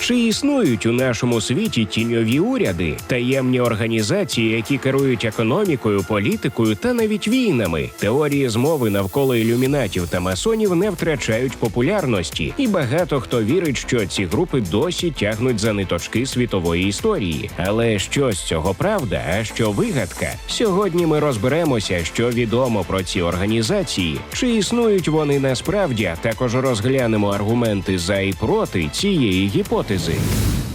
Чи існують у нашому світі тіньові уряди, таємні організації, які керують економікою, політикою та навіть війнами? Теорії змови навколо ілюмінатів та масонів не втрачають популярності, і багато хто вірить, що ці групи досі тягнуть за ниточки світової історії. Але що з цього правда, а що вигадка? Сьогодні ми розберемося, що відомо про ці організації, чи існують вони насправді, а також розглянемо аргументи за і проти цієї гіпотези.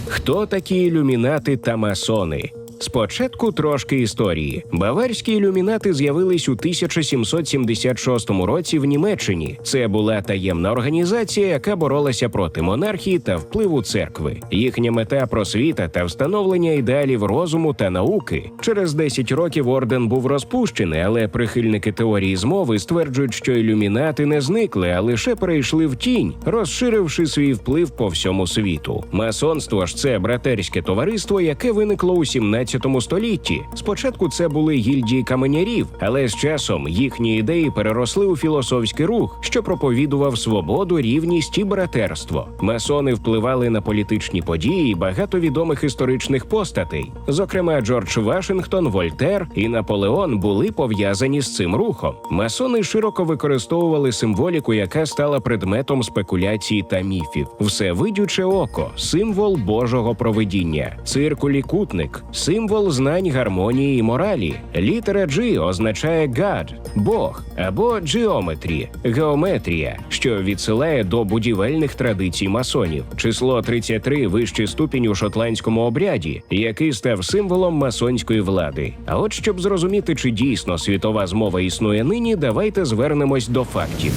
Хто такі ілюмінати та масони? Спочатку трошки історії. Баварські ілюмінати з'явились у 1776 році в Німеччині. Це була таємна організація, яка боролася проти монархії та впливу церкви. Їхня мета просвіта та встановлення ідеалів розуму та науки. Через 10 років орден був розпущений, але прихильники теорії змови стверджують, що ілюмінати не зникли, а лише перейшли в тінь, розширивши свій вплив по всьому світу. Масонство ж це братерське товариство, яке виникло у 17 столітті. Спочатку це були гільдії каменярів, але з часом їхні ідеї переросли у філософський рух, що проповідував свободу, рівність і братерство. Масони впливали на політичні події і багато відомих історичних постатей. Зокрема, Джордж Вашингтон, Вольтер і Наполеон були пов'язані з цим рухом. Масони широко використовували символіку, яка стала предметом спекуляцій та міфів. Всевидюче око, символ Божого провидіння, циркулікутник, символ знань гармонії і моралі. Літера G означає God – Бог або geometry – геометрія, що відсилає до будівельних традицій масонів. Число 33 – вищий ступінь у шотландському обряді, який став символом масонської влади. А от щоб зрозуміти, чи дійсно світова змова існує нині, давайте звернемось до фактів.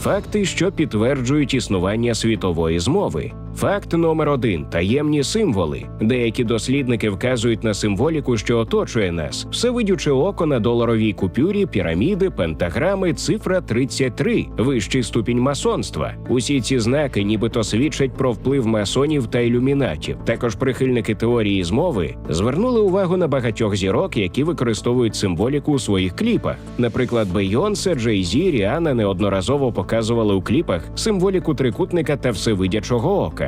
Факти, що підтверджують існування світової змови. Факт номер один таємні символи. Деякі дослідники вказують на символіку, що оточує нас. Всевидюче око на доларовій купюрі, піраміди, пентаграми, цифра 33, вищий ступінь масонства. Усі ці знаки нібито свідчать про вплив масонів та ілюмінатів. Також прихильники теорії змови звернули увагу на багатьох зірок, які використовують символіку у своїх кліпах. Наприклад, Бейонсе, Джей Зі, Ріана неодноразово показували у кліпах символіку трикутника та всевидячого ока.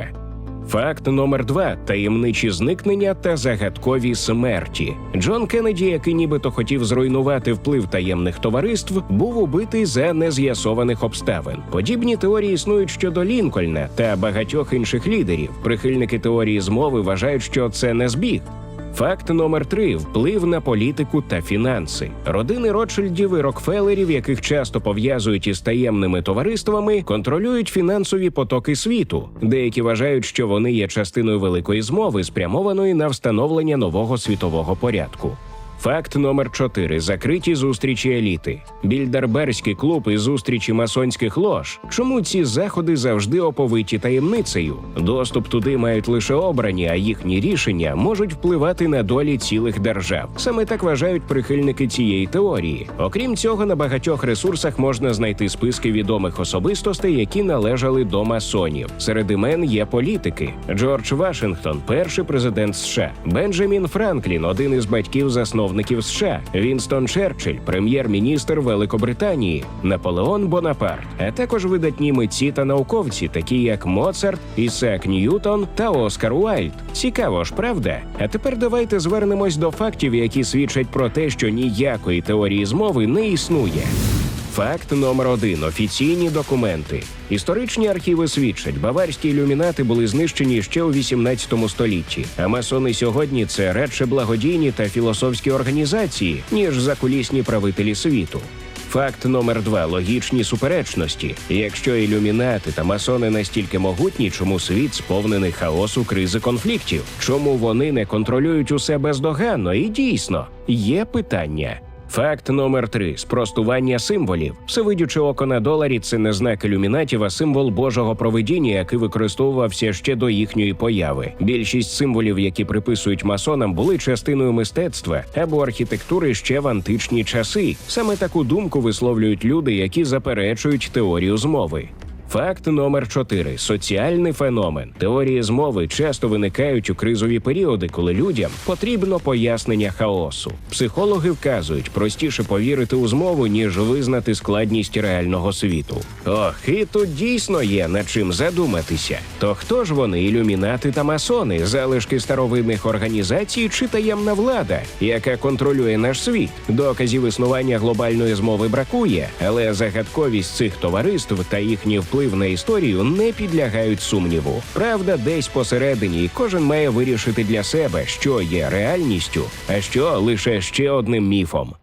Факт номер два таємничі зникнення та загадкові смерті. Джон Кеннеді, який нібито хотів зруйнувати вплив таємних товариств, був убитий за нез'ясованих обставин. Подібні теорії існують щодо Лінкольна та багатьох інших лідерів. Прихильники теорії змови вважають, що це не збіг. Факт номер три вплив на політику та фінанси. Родини Ротшильдів і Рокфелерів, яких часто пов'язують із таємними товариствами, контролюють фінансові потоки світу. Деякі вважають, що вони є частиною великої змови, спрямованої на встановлення нового світового порядку. Факт номер 4 закриті зустрічі еліти. Більдерберський клуб і зустрічі масонських лож. Чому ці заходи завжди оповиті таємницею? Доступ туди мають лише обрані, а їхні рішення можуть впливати на долі цілих держав. Саме так вважають прихильники цієї теорії. Окрім цього, на багатьох ресурсах можна знайти списки відомих особистостей, які належали до масонів. Серед імен є політики: Джордж Вашингтон, перший президент США, Бенджамін Франклін, один із батьків засновників США, Вінстон Черчилль, прем'єр-міністр Великобританії, Наполеон Бонапарт, а також видатні митці та науковці, такі як Моцарт, Ісек Ньютон та Оскар Уайльд. Цікаво ж, правда? А тепер давайте звернемось до фактів, які свідчать про те, що ніякої теорії змови не існує. Факт номер один офіційні документи. Історичні архіви свідчать, баварські ілюмінати були знищені ще у 18 столітті. А масони сьогодні це радше благодійні та філософські організації, ніж закулісні правителі світу. Факт номер два логічні суперечності. Якщо ілюмінати та масони настільки могутні, чому світ сповнений хаосу, кризи конфліктів? Чому вони не контролюють усе бездоганно? І дійсно є питання. Факт номер три спростування символів. Всевидюче око на доларі це не знак ілюмінатів, а символ Божого провидіння, який використовувався ще до їхньої появи. Більшість символів, які приписують масонам, були частиною мистецтва або архітектури ще в античні часи. Саме таку думку висловлюють люди, які заперечують теорію змови. Факт номер 4. соціальний феномен. Теорії змови часто виникають у кризові періоди, коли людям потрібно пояснення хаосу. Психологи вказують, простіше повірити у змову, ніж визнати складність реального світу. Ох, і тут дійсно є над чим задуматися. То хто ж вони, ілюмінати та масони, залишки старовинних організацій чи таємна влада, яка контролює наш світ? Доказів існування глобальної змови бракує, але загадковість цих товариств та їхній вплив на історію не підлягають сумніву. Правда, десь посередині, і кожен має вирішити для себе, що є реальністю, а що лише ще одним міфом.